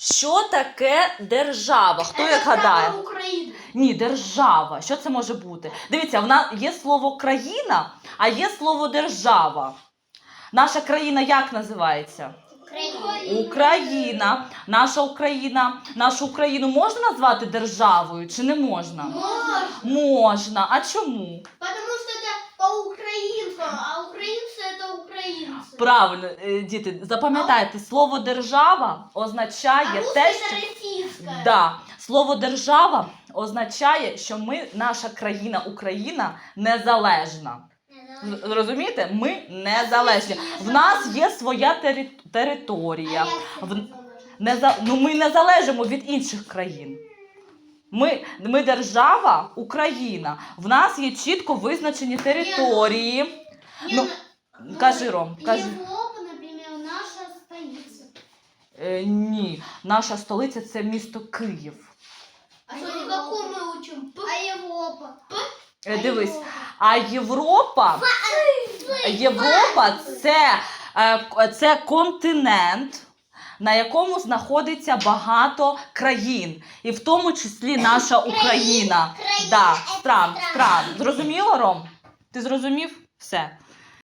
Що таке держава? Хто як гадає? Ні, держава. Що це може бути? Дивіться, в нас є слово країна, а є слово держава. Наша країна як називається? Україна. Україна. Наша Україна. Нашу Україну можна назвати державою чи не можна? Можно. Можна. А чому? Потому что это по-украински, Правильно, е, діти, запам'ятайте, слово держава означає русское те, що. Да. Слово держава означає, що ми, наша країна Україна, незалежна. З- Розумієте? Ми незалежні. В нас є своя тери- територія. В- Не за... ну, ми не залежимо від інших країн. Ми, ми держава, Україна. В нас є чітко визначені території. Ну, кажи, Ром, кажи. Европа, например, наша столица. Е, ні, наша столиця це місто Київ. А что какую мы учим? А Европа? Е, дивись, а Європа, Європа це, е, це континент, на якому знаходиться багато країн, і в тому числі наша Україна. країн, Да, стран, стран. стран. Зрозуміло, Ром? Ти зрозумів? Все.